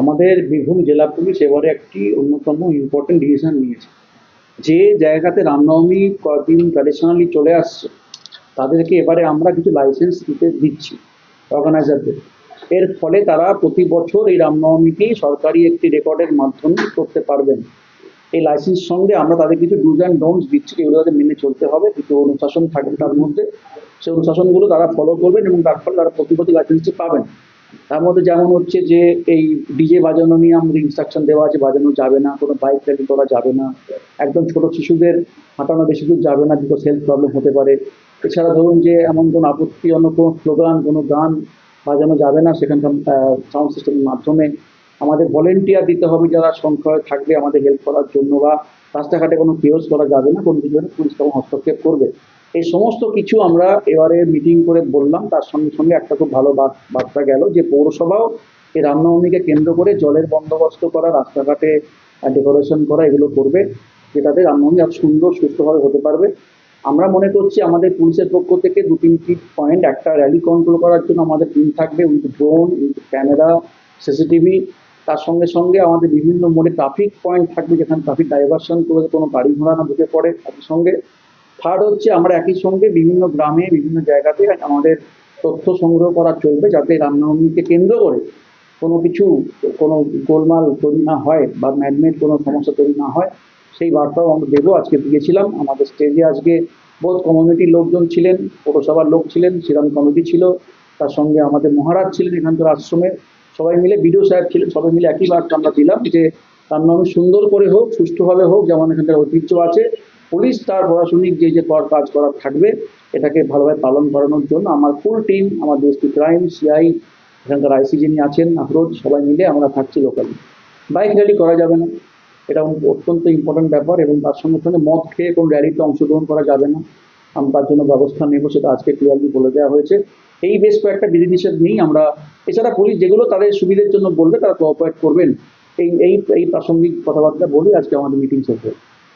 আমাদের বীরভূম জেলা পুলিশ এবারে একটি অন্যতম ইম্পর্টেন্ট ডিসিশন নিয়েছে। যে জায়গাতে রামনবমী কদিন ট্র্যাডিশনালি চলে আসছে, তাদেরকে এবারে আমরা কিছু লাইসেন্স দিতে দিচ্ছি অর্গানাইজারদের এর ফলে তারা প্রতি বছর এই রামনবমীকেই সরকারি একটি রেকর্ডের মাধ্যমে করতে পারবেন। এই লাইসেন্স সঙ্গে আমরা তাদের কিছু ডুজ অ্যান্ড ডোন্টস দিচ্ছি, এগুলো তাদের মেনে চলতে হবে, কিছু অনুশাসন থাকবে তার মধ্যে। সেই অনুশাসনগুলো তারা ফলো করবেন এবং তার ফলে তারা প্রতি বছর লাইসেন্সটি পাবেন। তার মধ্যে যেমন হচ্ছে যে এই ডিজে বাজানো নিয়ে আমাদের ইনস্ট্রাকশন দেওয়া আছে, বাজানো যাবে না, কোনো বাইক র্যালি করা যাবে না, একদম ছোট শিশুদের হাঁটানো বেশি দূর যাবে না বিকজ হেলথ প্রবলেম হতে পারে। এছাড়া ধরুন যে এমন কোনো আপত্তিজনক কোনো স্লোগান কোনো গান বাজানো যাবে না সেখানকার সাউন্ড সিস্টেমের মাধ্যমে। আমাদের ভলেন্টিয়ার দিতে হবে যারা সংখ্যায় থাকবে আমাদের হেল্প করার জন্য বা রাস্তাঘাটে কোনো কেওস করা যাবে না, কোনো কিছু পুলিশ হস্তক্ষেপ করবে। এই সমস্ত কিছু আমরা এবারে মিটিং করে বললাম। তার সঙ্গে সঙ্গে একটা খুব ভালো বার- বার্তা গেল যে পৌরসভাও এই রামনবমীকে কেন্দ্র করে জলের বন্দোবস্ত করা, রাস্তাঘাটে ডেকোরেশন করা, এগুলো করবে, যেটাতে রামনবমী আর সুন্দর সুস্থভাবে হতে পারবে। আমরা মনে করছি আমাদের পুলিশের পক্ষ থেকে দু তিনটি পয়েন্ট একটা র্যালি কন্ট্রোল করার জন্য আমাদের টিম থাকবে with drone with camera CCTV তার সঙ্গে সঙ্গে আমাদের বিভিন্ন মোড়ে ট্রাফিক পয়েন্ট থাকবে, যেখানে ট্রাফিক ডাইভারশন করে কোনো গাড়ি ঘোড়া না ঢুকে পড়ে। একই সঙ্গে থার্ড হচ্ছে, আমরা একই সঙ্গে বিভিন্ন গ্রামে, বিভিন্ন জায়গাতে আমাদের তথ্য সংগ্রহ করা চলবে যাতে রামনবমীকে কেন্দ্র করে কোনো কিছু, কোনো গোলমাল তৈরি না হয় বা ম্যানমেড কোনো সমস্যা তৈরি না হয়। সেই বার্তাও আমরা দেবো। আজকে দিয়েছিলাম। আমাদের স্টেজে আজকে বোধ কমিউনিটির লোকজন ছিলেন, পৌরসভার লোক ছিলেন, শ্রীরাম কমিটি ছিল, তার সঙ্গে আমাদের মহারাজ ছিলেন এখানকার আশ্রমে। সবাই মিলে, বিডিও সাহেব ছিলেন, সবাই মিলে একই বার্তা আমরা দিলাম যে রামনবমী সুন্দর করে হোক, সুষ্ঠুভাবে হোক, যেমন এখানকার ঐতিহ্য আছে পুলিশ তার প্রশাসনিক যে যে কর কাজ করার থাকবে, এটাকে ভালোভাবে পালন করানোর জন্য আমার ফুল টিম আমার ডিএসপি ক্রাইম সিআই এখানকার আইসি যিনি আছেন, আফরোজ, সবাই মিলে আমরা থাকছি লোকালি বাইক র্যালি করা যাবে না। এটা অত্যন্ত ইম্পর্টেন্ট ব্যাপার এবং তার সঙ্গে সঙ্গে মদ খেয়ে কোনো র্যালিতে অংশগ্রহণ করা যাবে না। আমি তার জন্য ব্যবস্থা নেব, সেটা আজকে ক্লিয়ারলি বলে দেওয়া হয়েছে। এই বেশ কয়েকটা বিধিনিষেধ নেই আমরা, এছাড়া পুলিশ যেগুলো তাদের সুবিধের জন্য বলবে, তারা কোঅপারেট করবেন। এই এই এই প্রাসঙ্গিক কথাবার্তা বলে আজকে আমাদের মিটিং শেষ হয়েছে।